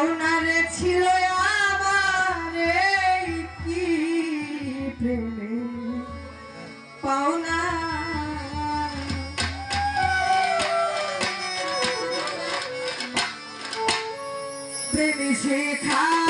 পাওনারে ছিল আমার কি প্রেমে? পাওনা প্রেমে শেখা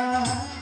Yeah.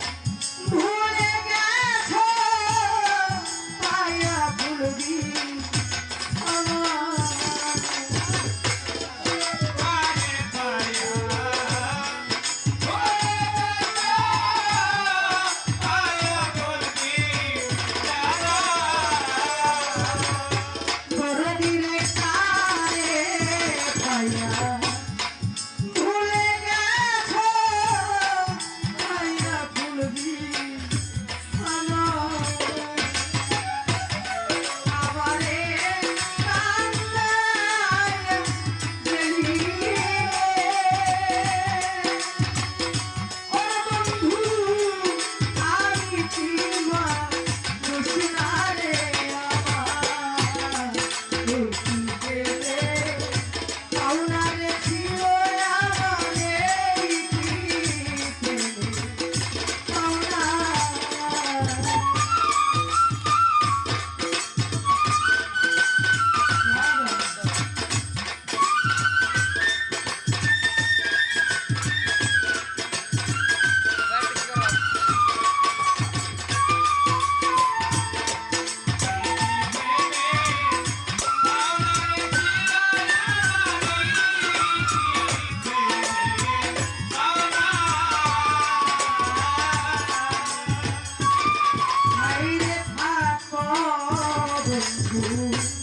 you.